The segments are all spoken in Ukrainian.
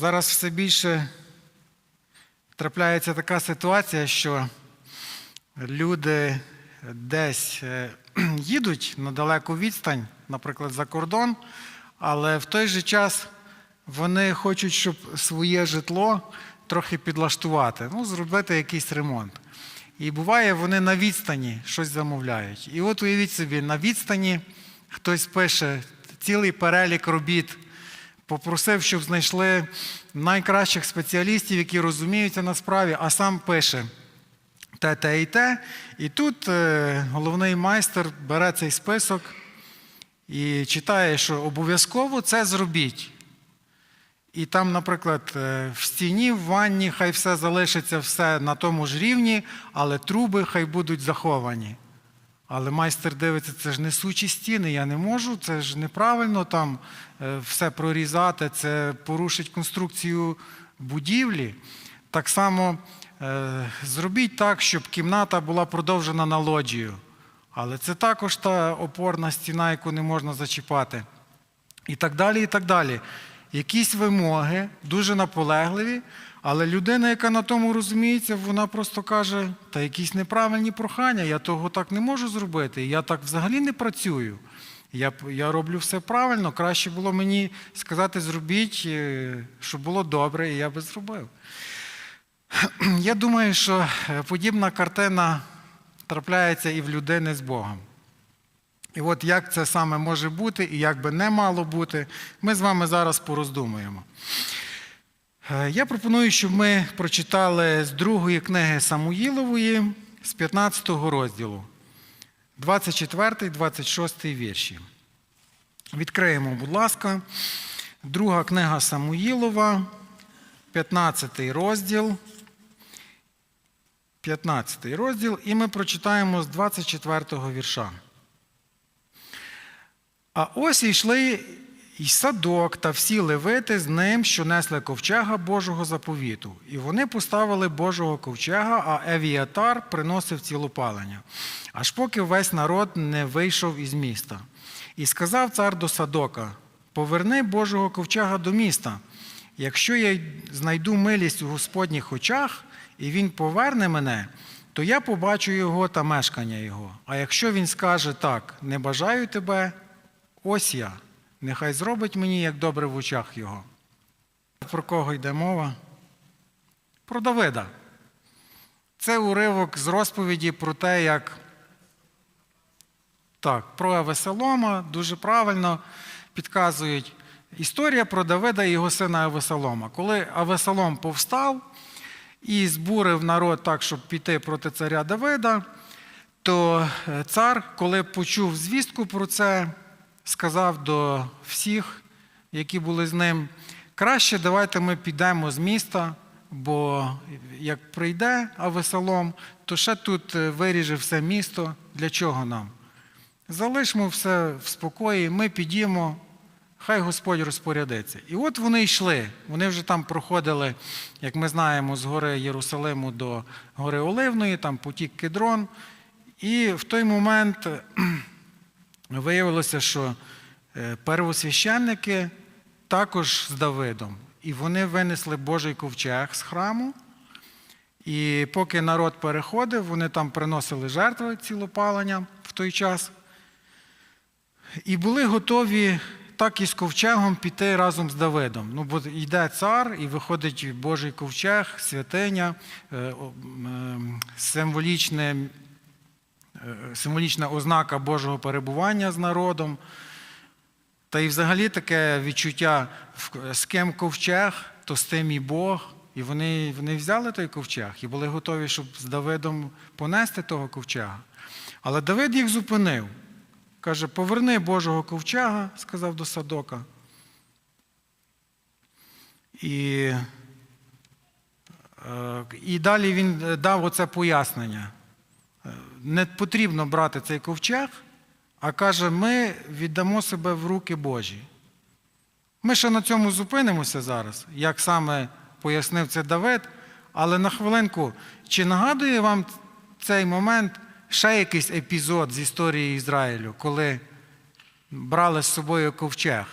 Зараз все більше трапляється така ситуація, що люди десь е, їдуть на далеку відстань, наприклад, за кордон, але в той же час вони хочуть, щоб своє житло трохи підлаштувати, ну, зробити якийсь ремонт. І буває, вони на відстані щось замовляють. І от уявіть собі, на відстані хтось пише цілий перелік робіт, попросив, щоб знайшли найкращих спеціалістів, які розуміються на справі, а сам пише те, те і те. І тут е, головний майстер бере цей список і читає, що обов'язково це зробіть. І там, наприклад, е, в стіні, в ванні хай все залишиться все на тому ж рівні, але труби хай будуть заховані. Але майстер дивиться, це ж несучі стіни, я не можу, це ж неправильно там е, все прорізати, це порушить конструкцію будівлі. Так само е, зробіть так, щоб кімната була продовжена на лоджію. Але це також та опорна стіна, яку не можна зачіпати. І так далі, і так далі. Якісь вимоги, дуже наполегливі, але людина, яка на тому розуміється, вона просто каже, та якісь неправильні прохання, я того так не можу зробити, я так взагалі не працюю. Я, я роблю все правильно, краще було мені сказати, зробіть, е, щоб було добре, і я би зробив. Я думаю, що е, подібна картина трапляється і в людини з Богом. І от як це саме може бути і як би не мало бути, ми з вами зараз пороздумуємо. Е, Я пропоную, щоб ми прочитали з другої книги Самуїлової, з 15 розділу, 24, 26 вірші. Відкриємо, будь ласка, друга книга Самуїлова, 15 розділ. 15 розділ, і ми прочитаємо з 24 вірша. А ось йшли і садок та всі левити з ним, що несли ковчега Божого заповіту. І вони поставили Божого ковчега, а Евіатар приносив цілопалення, аж поки весь народ не вийшов із міста. І сказав цар до садока: Поверни Божого ковчега до міста. Якщо я знайду милість у Господніх очах, і він поверне мене, то я побачу його та мешкання його. А якщо він скаже так, не бажаю тебе, ось я, нехай зробить мені як добре в очах його. Про кого йде мова? Про Давида. Це уривок з розповіді про те, як так, про Авесолома дуже правильно підказують. Історія про Давида і його сина Авесолома. Коли Авесолом повстав і збурив народ так, щоб піти проти царя Давида, то е, цар, коли почув звістку про це, сказав до всіх, які були з ним, краще давайте ми підемо з міста, бо як прийде Авесолом, то ще тут е, виріже все місто. Для чого нам? Залишмо все в спокої, ми підіймо, хай Господь розпорядиться. І от вони йшли. Вони вже там проходили, як ми знаємо, з гори Єрусалиму до гори Оливної, там потік Кедрон. І в той момент виявилося, що е, первосвященники також з Давидом. І вони винесли Божий ковчег з храму. І поки народ переходив, вони там приносили жертви цілопалення в той час. І були готові так і з ковчегом піти разом з Давидом. Ну, бо йде цар, і виходить Божий ковчег, святиня, е, символічне, е, символічна ознака Божого перебування з народом. Та й взагалі таке відчуття, з ким ковчег, то з тим і Бог. І вони, вони взяли той ковчег і були готові, щоб з Давидом понести того ковчега. Але Давид їх зупинив. Каже, поверни Божого ковчега, сказав до садока. І, е, і далі він е, дав оце пояснення. Не потрібно брати цей ковчег, а каже, ми віддамо себе в руки Божі. Ми ще на цьому зупинимося зараз, як саме пояснив це Давид, але на хвилинку, чи нагадує вам цей момент ще якийсь епізод з історії Ізраїлю, коли брали з собою ковчег?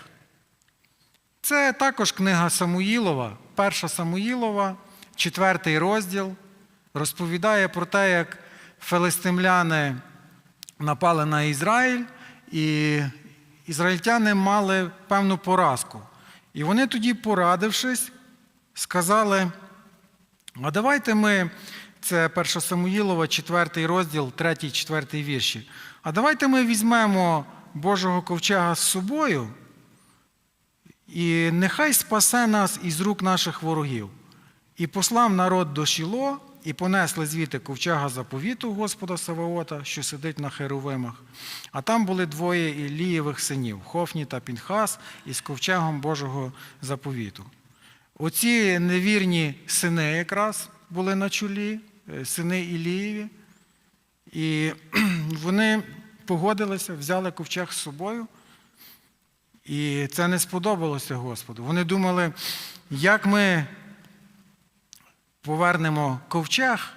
Це також книга Самуїлова, перша Самуїлова, четвертий розділ, розповідає про те, як филистимляни напали на Ізраїль, і ізраїльтяни мали певну поразку. І вони тоді, порадившись, сказали: а давайте ми, це 1 Самуїлова, 4 розділ, 3, 4 вірші. А давайте ми візьмемо Божого ковчега з собою, і нехай спасе нас із рук наших ворогів. І послав народ до Шіло, і понесли звідти ковчега заповіту Господа Саваота, що сидить на херовимах. А там були двоє Ілієвих синів Хофні та Пінхас із ковчегом Божого заповіту. Оці невірні сини якраз були на чолі, е, сини Ілієві, і вони погодилися, взяли ковчег з собою. І це не сподобалося Господу. Вони думали, як ми повернемо ковчег,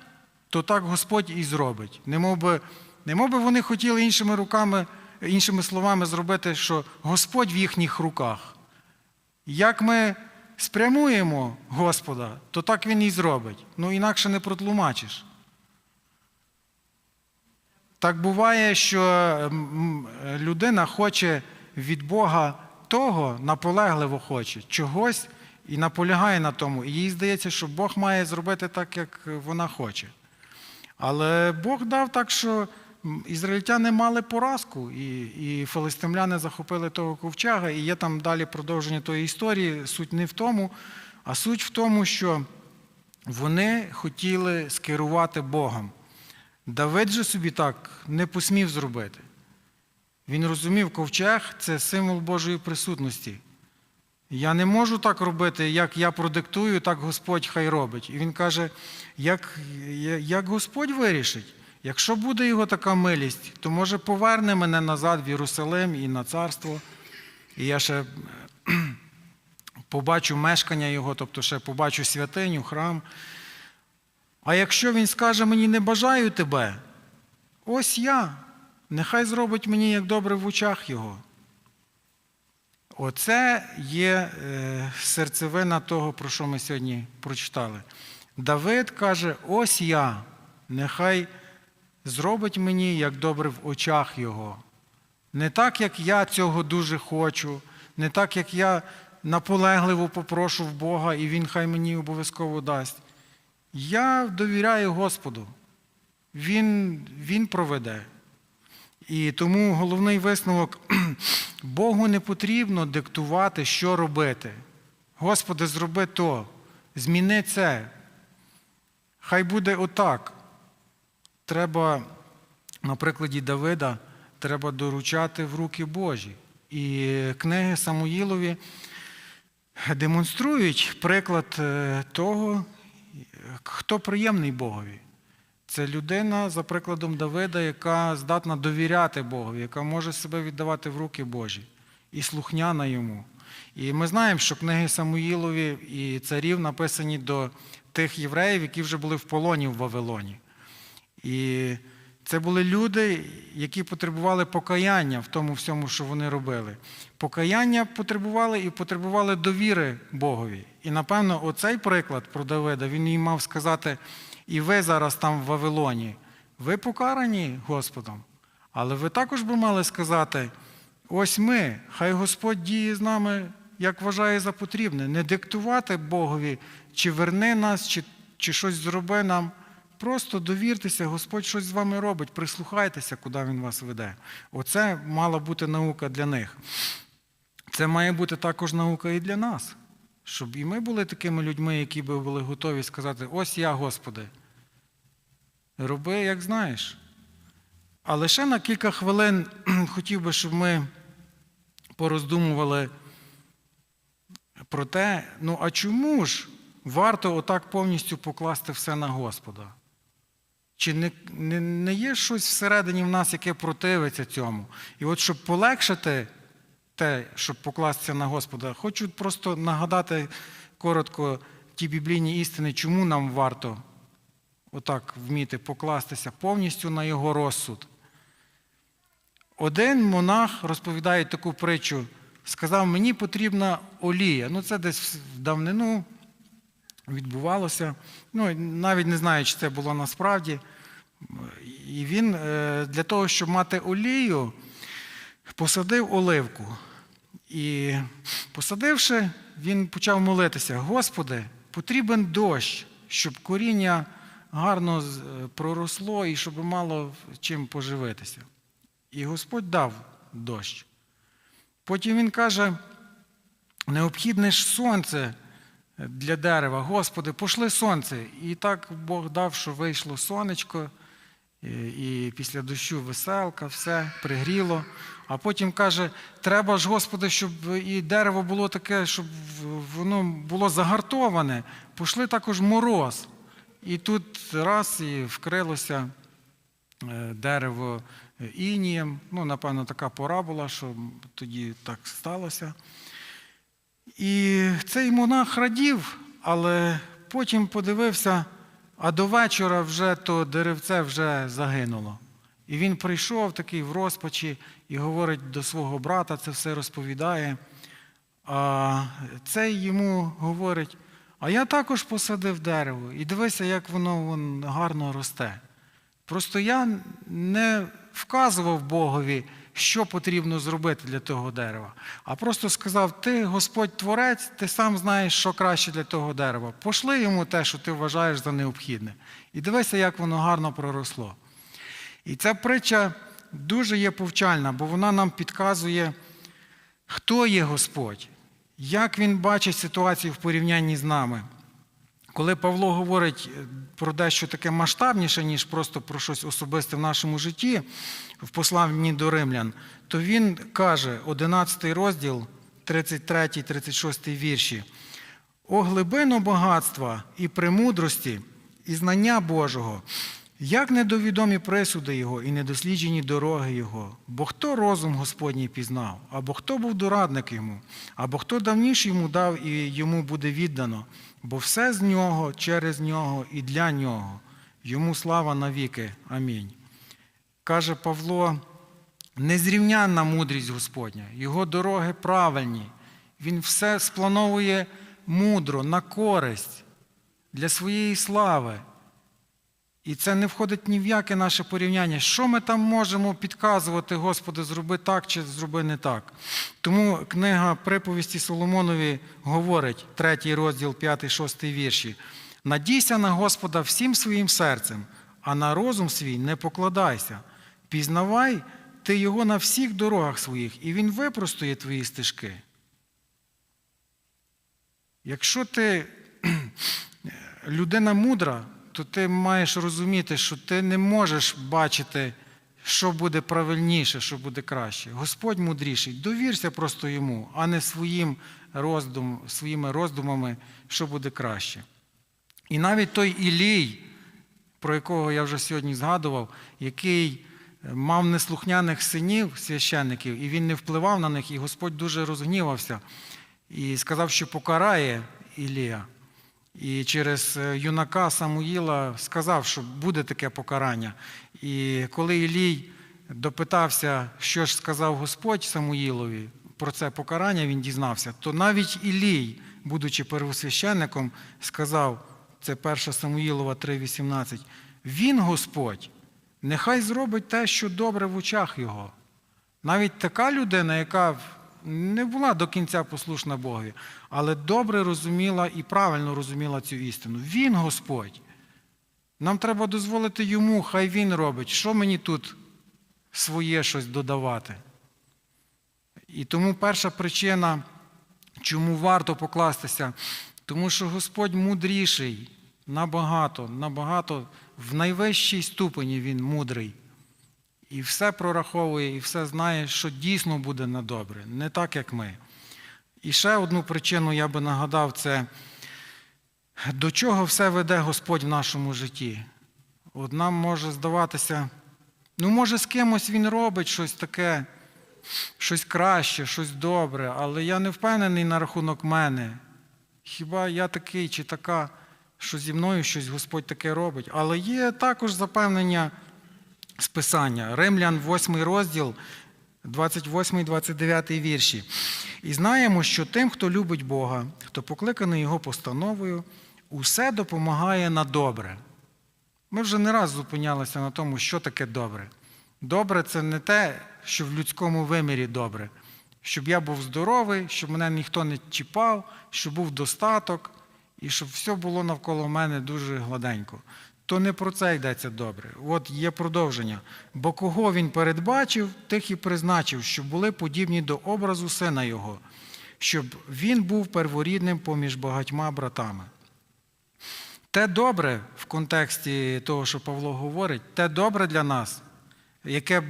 то так Господь і зробить. Немов би, немов би вони хотіли іншими руками, іншими словами зробити, що Господь в їхніх руках. Як ми спрямуємо Господа, то так Він і зробить. Ну інакше не протлумачиш. Так буває, що людина хоче від Бога того, наполегливо хоче, чогось і наполягає на тому. І їй здається, що Бог має зробити так, як вона хоче. Але Бог дав так, що ізраїльтяни мали поразку, і, і филистимляни захопили того ковчега, і є там далі продовження тої історії. Суть не в тому, а суть в тому, що вони хотіли скерувати Богом. Давид же собі так не посмів зробити. Він розумів, ковчег це символ Божої присутності. Я не можу так робити, як я продиктую, так Господь хай робить. І він каже, як, як Господь вирішить, якщо буде його така милість, то може поверне мене назад в Єрусалим і на царство. І я ще побачу мешкання його, тобто ще побачу святиню, храм. А якщо він скаже мені не бажаю тебе, ось я, нехай зробить мені як добре в очах його. Оце є е, серцевина того, про що ми сьогодні прочитали. Давид каже: ось я, нехай зробить мені як добре в очах його. Не так, як я цього дуже хочу, не так, як я наполегливо попрошу в Бога, і Він хай мені обов'язково дасть. Я довіряю Господу. Він, Він проведе. І тому головний висновок Богу не потрібно диктувати, що робити. Господи, зроби то, зміни це. Хай буде отак. Треба, на прикладі Давида, треба доручати в руки Божі. І книги Самуїлові демонструють приклад е, того, хто приємний Богові. Це людина, за прикладом Давида, яка здатна довіряти Богові, яка може себе віддавати в руки Божі і слухняна йому. І ми знаємо, що книги Самуїлові і царів написані до тих євреїв, які вже були в полоні в Вавилоні. І це були люди, які потребували покаяння в тому всьому, що вони робили. Покаяння потребували і потребували довіри Богові. І напевно, оцей приклад про Давида, він їм мав сказати, і ви зараз там в Вавилоні, ви покарані Господом. Але ви також би мали сказати: ось ми, хай Господь діє з нами, як вважає за потрібне, не диктувати Богові, чи верни нас, чи, чи щось зроби нам. Просто довіртеся, Господь щось з вами робить, прислухайтеся, куди Він вас веде. Оце мала бути наука для них. Це має бути також наука і для нас, щоб і ми були такими людьми, які би були готові сказати: ось я, Господи, роби, як знаєш. А лише на кілька хвилин хотів би, щоб ми пороздумували про те, ну а чому ж варто отак повністю покласти все на Господа? Чи не, не, не є щось всередині в нас, яке противиться цьому? І от щоб полегшити те, щоб покластися на Господа, хочу просто нагадати коротко ті біблійні істини, чому нам варто отак вміти покластися повністю на його розсуд. Один монах розповідає таку притчу: сказав: мені потрібна олія. Ну, це десь в давнину відбувалося. Ну, навіть не знаю, чи це було насправді. І він е, для того, щоб мати олію, посадив оливку. І посадивши, він почав молитися: Господи, потрібен дощ, щоб коріння гарно е, проросло і щоб мало чим поживитися. І Господь дав дощ. Потім він каже: необхідне ж сонце для дерева. Господи, пошли сонце. І так Бог дав, що вийшло сонечко, і, і після дощу веселка, все пригріло. А потім каже: треба ж, Господи, щоб і дерево було таке, щоб воно було загартоване. Пошли також мороз. І тут раз і вкрилося е, дерево інієм. Ну, напевно, така пора була, що тоді так сталося. І цей монах радів, але потім подивився, а до вечора вже то деревце вже загинуло. І він прийшов такий в розпачі і говорить до свого брата, це все розповідає. А цей йому говорить: а я також посадив дерево, і дивися, як воно вон, гарно росте. Просто я не вказував Богові, що потрібно зробити для того дерева, а просто сказав: Ти, Господь Творець, ти сам знаєш, що краще для того дерева. Пошли йому те, що ти вважаєш за необхідне. І дивися, як воно гарно проросло. І ця притча дуже є повчальна, бо вона нам підказує, хто є Господь, як він бачить ситуацію в порівнянні з нами. Коли Павло говорить про дещо таке масштабніше, ніж просто про щось особисте в нашому житті, в посланні до римлян, то він каже, 11 розділ, 33-36 вірші: О глибину багатства і премудрості, і знання Божого, як недовідомі присуди Його і недосліджені дороги Його, бо хто розум Господній пізнав, або хто був дорадник йому, або хто давніше йому дав і йому буде віддано, бо все з нього, через нього і для нього. Йому слава навіки. Амінь. Каже Павло, незрівнянна мудрість Господня, його дороги правильні. Він все сплановує мудро, на користь для своєї слави. І це не входить ні в яке наше порівняння. Що ми там можемо підказувати, Господи, зроби так чи зроби не так. Тому книга приповісті Соломонові говорить, третій розділ, п'ятий, шостий вірші. Надійся на Господа всім своїм серцем, а на розум свій не покладайся. Пізнавай ти його на всіх дорогах своїх, і він випростує твої стежки. Якщо ти людина мудра, то ти маєш розуміти, що ти не можеш бачити, що буде правильніше, що буде краще. Господь мудріший, довірся просто йому, а не своїм роздум, своїми роздумами, що буде краще. І навіть той Ілій, про якого я вже сьогодні згадував, який мав неслухняних синів, священників, і він не впливав на них, і Господь дуже розгнівався і сказав, що покарає Ілія. І через е, юнака Самуїла сказав, що буде таке покарання. І коли Ілій допитався, що ж сказав Господь Самуїлові про це покарання, він дізнався, то навіть Ілій, будучи первосвященником, сказав, це 1 Самуїлова 3,18, Він Господь, нехай зробить те, що добре в очах Його. Навіть така людина, яка не була до кінця послушна Богові, але добре розуміла і правильно розуміла цю істину. Він Господь. Нам треба дозволити йому, хай він робить. Що мені тут своє щось додавати? І тому перша причина, чому варто покластися, тому що Господь мудріший набагато, набагато в найвищій ступені Він мудрий. І все прораховує, і все знає, що дійсно буде на добре, не так, як ми. І ще одну причину я би нагадав, це до чого все веде Господь в нашому житті. От нам може здаватися, ну, може, з кимось він робить щось таке, щось краще, щось добре, але я не впевнений на рахунок мене. Хіба я такий чи така, що зі мною щось Господь таке робить? Але є також запевнення з Писання. Римлян, 8 розділ, 28 29 вірші. І знаємо, що тим, хто любить Бога, хто покликаний Його постановою, усе допомагає на добре. Ми вже не раз зупинялися на тому, що таке добре. Добре це не те, що в людському вимірі добре. Щоб я був здоровий, щоб мене ніхто не чіпав, щоб був достаток, і щоб все було навколо мене дуже гладенько. То не про це йдеться добре. От є продовження. Бо кого він передбачив, тих і призначив, щоб були подібні до образу сина його, щоб він був перворідним поміж багатьма братами. Те добре в контексті того, що Павло говорить, те добре для нас, яке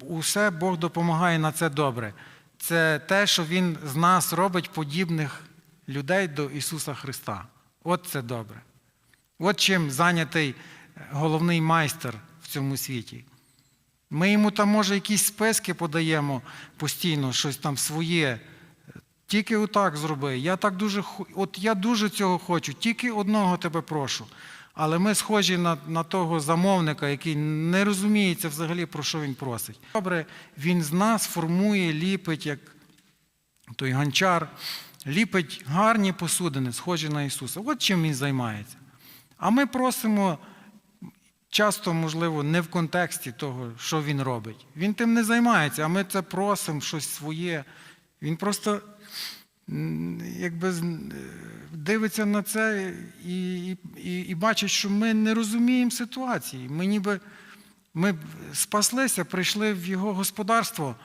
усе Бог допомагає на це добре. Це те, що Він з нас робить подібних людей до Ісуса Христа. От це добре. От чим зайнятий головний майстер в цьому світі. Ми йому там, може, якісь списки подаємо постійно, щось там своє. Тільки отак зроби. Я так дуже от я дуже цього хочу, тільки одного тебе прошу. Але ми схожі на, на того замовника, який не розуміється взагалі, про що він просить. Добре, він з нас формує, ліпить, як той гончар, ліпить гарні посудини, схожі на Ісуса. От чим він займається. А ми просимо часто, можливо, не в контексті того, що він робить. Він тим не займається, а ми це просимо щось своє. Він просто якби дивиться на це і, і, і бачить, що ми не розуміємо ситуації. Ми ніби ми спаслися, прийшли в його господарство,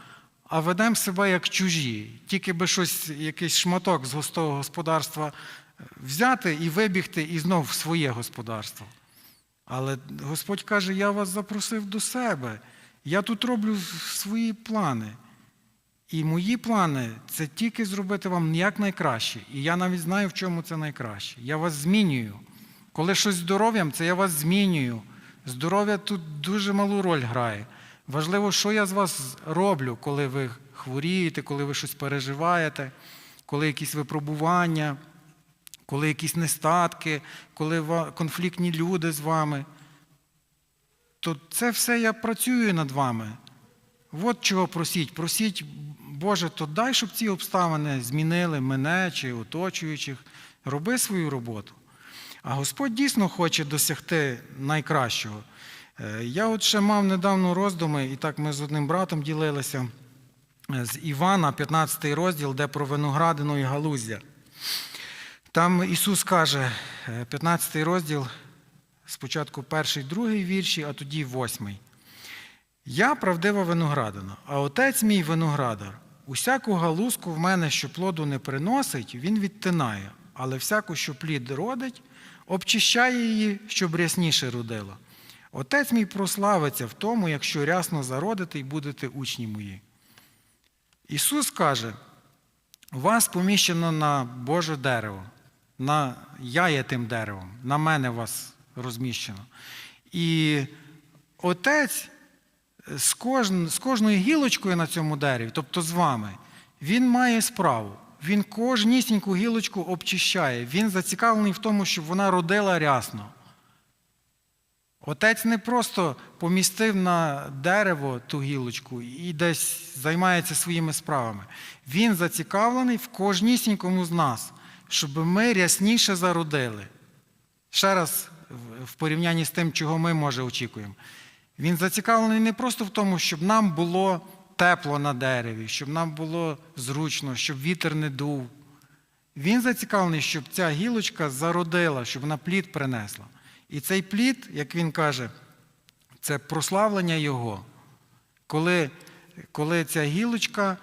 а ведемо себе як чужі. Тільки би щось, якийсь шматок з густого господарства взяти і вибігти і знов в своє господарство. Але Господь каже: я вас запросив до себе. Я тут роблю свої плани. І мої плани це тільки зробити вам як найкраще. І я навіть знаю, в чому це найкраще. Я вас змінюю. Коли щось здоров'ям, це я вас змінюю. Здоров'я тут дуже малу роль грає. Важливо, що я з вас роблю, коли ви хворієте, коли ви щось переживаєте, коли якісь випробування, коли якісь нестатки, коли конфліктні люди з вами. То це все я працюю над вами. От чого просіть. Просіть, Боже, то дай, щоб ці обставини змінили мене чи оточуючих. Роби свою роботу. А Господь дійсно хоче досягти найкращого. Я от ще мав недавно роздуми, і так ми з одним братом ділилися з Івана, 15 розділ, де про виноградину і галуздя. Там Ісус каже, 15 розділ, спочатку перший, другий вірші, а тоді восьмий. Я правдива виноградина, а отець мій виноградар. Усяку галузку в мене, що плоду не приносить, він відтинає, але всяку, що плід родить, обчищає її, щоб рясніше родила. Отець мій прославиться в тому, якщо рясно зародите і будете учні мої. Ісус каже: вас поміщено на Боже дерево, на я є тим деревом, на мене вас розміщено. І Отець з, кожн, з кожною гілочкою на цьому дереві, тобто з вами, він має справу. Він кожнісіньку гілочку обчищає. Він зацікавлений в тому, щоб вона родила рясно. Отець не просто помістив на дерево ту гілочку і десь займається своїми справами. Він зацікавлений в кожнісінькому з нас, щоб ми рясніше зародили. Ще раз, в порівнянні з тим, чого ми, може, очікуємо. Він зацікавлений не просто в тому, щоб нам було тепло на дереві, щоб нам було зручно, щоб вітер не дув. Він зацікавлений, щоб ця гілочка зародила, щоб вона плід принесла. І цей плід, як він каже, це прославлення Його, коли, коли ця гілочка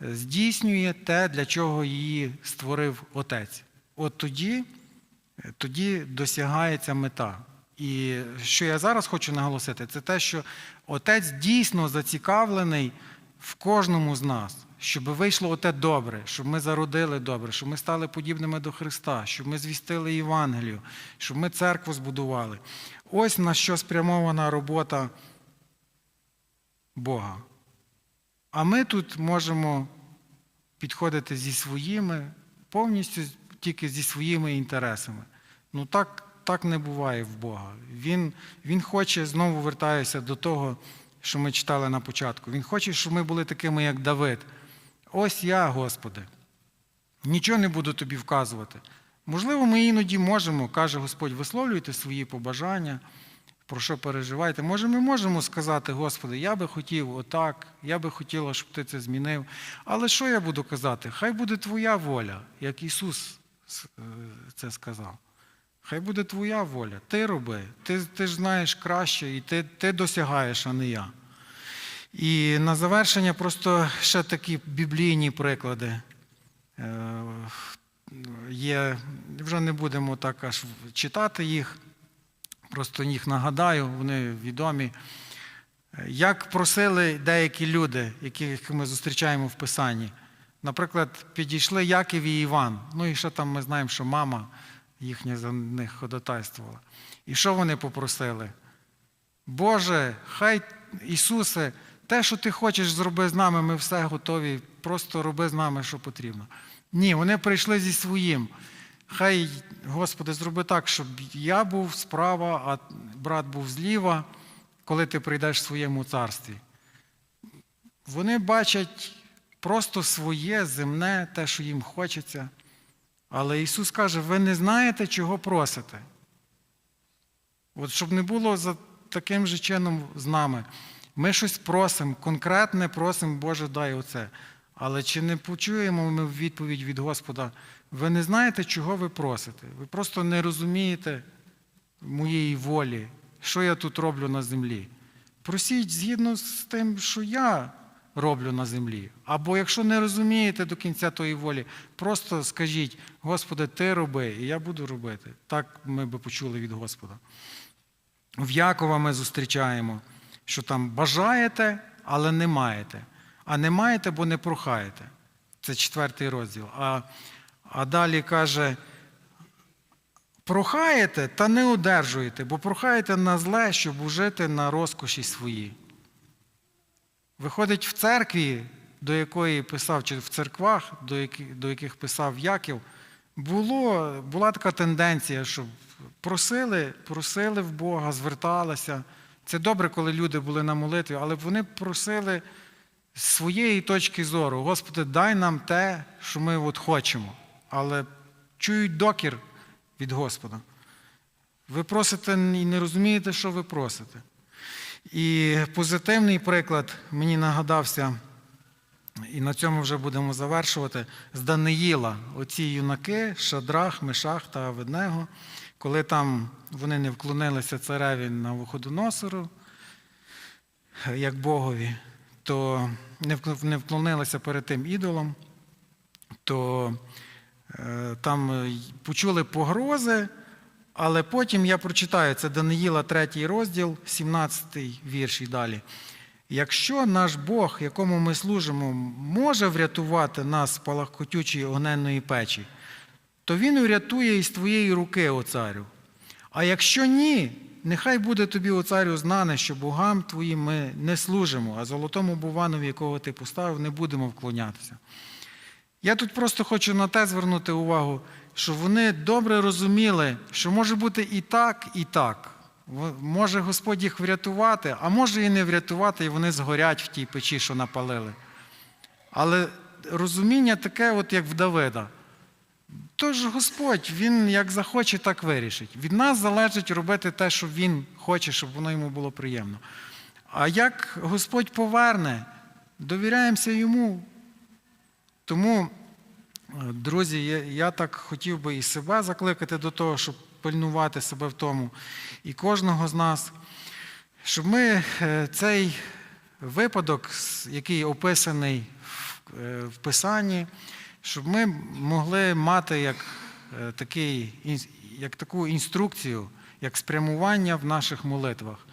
здійснює те, для чого її створив Отець. От тоді, тоді досягається мета. І що я зараз хочу наголосити, це те, що Отець дійсно зацікавлений в кожному з нас, щоб вийшло оте добре, щоб ми зародили добре, щоб ми стали подібними до Христа, щоб ми звістили Євангелію, щоб ми церкву збудували. Ось на що спрямована робота Бога. А ми тут можемо підходити зі своїми, повністю тільки зі своїми інтересами. Ну так так не буває в Бога. Він він хоче, знову вертаюся до того, що ми читали на початку. Він хоче, щоб ми були такими, як Давид. Ось я, Господи. Нічого не буду тобі вказувати. Можливо, ми іноді можемо, каже Господь, висловлюйте свої побажання, про що переживаєте. Може, ми можемо сказати, Господи, я би хотів отак, я би хотіла, щоб ти це змінив. Але що я буду казати? Хай буде твоя воля, як Ісус е, це сказав. Хай буде твоя воля. Ти роби. Ти, ти ж знаєш краще, і ти, ти досягаєш, а не я. І на завершення просто ще такі біблійні приклади. Е, Є, вже не будемо так аж читати їх, просто їх нагадаю, вони відомі. Як просили деякі люди, яких ми зустрічаємо в Писанні. Наприклад, підійшли Яків і Іван. Ну і ще там ми знаємо, що мама їхня за них ходатайствувала. І що вони попросили? Боже, хай Ісусе, те, що ти хочеш, зроби з нами, ми все готові, просто роби з нами, що потрібно. Ні, вони прийшли зі своїм. Хай, Господи, зроби так, щоб я був справа, а брат був зліва, коли ти прийдеш в своєму царстві. Вони бачать просто своє земне, те, що їм хочеться. Але Ісус каже, ви не знаєте, чого просите. От щоб не було за таким же чином з нами. Ми щось просимо, конкретне просимо, Боже, дай оце. Але чи не почуємо ми відповідь від Господа? Ви не знаєте, чого ви просите. Ви просто не розумієте моєї волі, що я тут роблю на землі. Просіть згідно з тим, що я роблю на землі. Або якщо не розумієте до кінця тої волі, просто скажіть, Господи, ти роби, і я буду робити. Так ми би почули від Господа. В Якова ми зустрічаємо, що там бажаєте, але не маєте. А не маєте, бо не прохаєте. Це четвертий розділ. А, а далі каже: прохаєте та не одержуєте, бо прохаєте на зле, щоб ужити на розкоші свої. Виходить, в церкві, до якої писав, чи в церквах, до яких, до яких писав Яків, було, була така тенденція, щоб просили, просили в Бога, зверталися. Це добре, коли люди були на молитві, але вони просили з своєї точки зору, Господи, дай нам те, що ми от хочемо. Але чують докір від Господа. Ви просите і не розумієте, що ви просите. І позитивний приклад мені нагадався, і на цьому вже будемо завершувати, з Даниїла. Оці юнаки, Шадрах, Мешах та Аведнего, коли там вони не вклонилися цареві на виходоносору, як Богові, то не вклонилися перед тим ідолом, то там почули погрози. Але потім я прочитаю, це Даниїла, 3 розділ, 17 вірш і далі. Якщо наш Бог, якому ми служимо, може врятувати нас з палахкотючої огненної печі, то Він врятує із твоєї руки, о царю. А якщо ні, нехай буде тобі, о царю, знане, що богам твоїм ми не служимо, а золотому буванові, якого ти поставив, не будемо вклонятися. Я тут просто хочу на те звернути увагу, що вони добре розуміли, що може бути і так, і так. Може Господь їх врятувати, а може і не врятувати, і вони згорять в тій печі, що напалили. Але розуміння таке, от як в Давида. Тож Господь, Він як захоче, так вирішить. Від нас залежить робити те, що Він хоче, щоб воно йому було приємно. А як Господь поверне, довіряємося йому. Тому, друзі, я так хотів би і себе закликати до того, щоб пильнувати себе в тому, і кожного з нас, щоб ми цей випадок, який описаний в Писанні, щоб ми могли мати як, такий, як таку інструкцію, як спрямування в наших молитвах.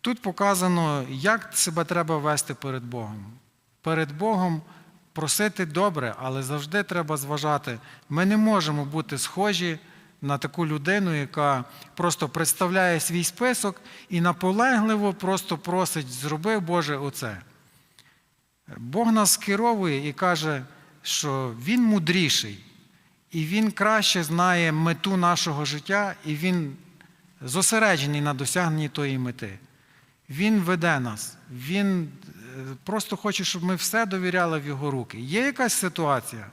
Тут показано, як себе треба вести перед Богом. Перед Богом просити добре, але завжди треба зважати. Ми не можемо бути схожі на таку людину, яка просто представляє свій список і наполегливо просто просить, зроби Боже оце. Бог нас скеровує і каже, що Він мудріший, і Він краще знає мету нашого життя, і Він зосереджений на досягненні тої мети. Він веде нас. Він просто хоче, щоб ми все довіряли в його руки. Є якась ситуація,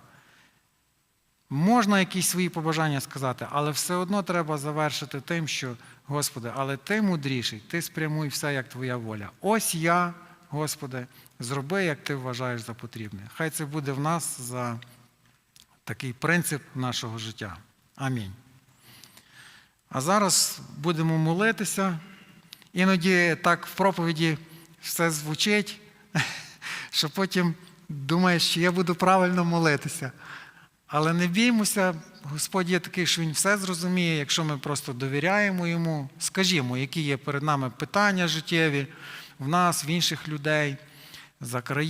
можна якісь свої побажання сказати, але все одно треба завершити тим, що, Господи, але ти мудріший, ти спрямуй все, як твоя воля. Ось я, Господи, зроби, як ти вважаєш за потрібне. Хай це буде в нас за такий принцип нашого життя. Амінь. А зараз будемо молитися. Іноді так в проповіді все звучить, що потім думаєш, що я буду правильно молитися. Але не біймося, Господь є такий, що Він все зрозуміє, якщо ми просто довіряємо йому, скажімо, які є перед нами питання життєві в нас, в інших людей, за країну.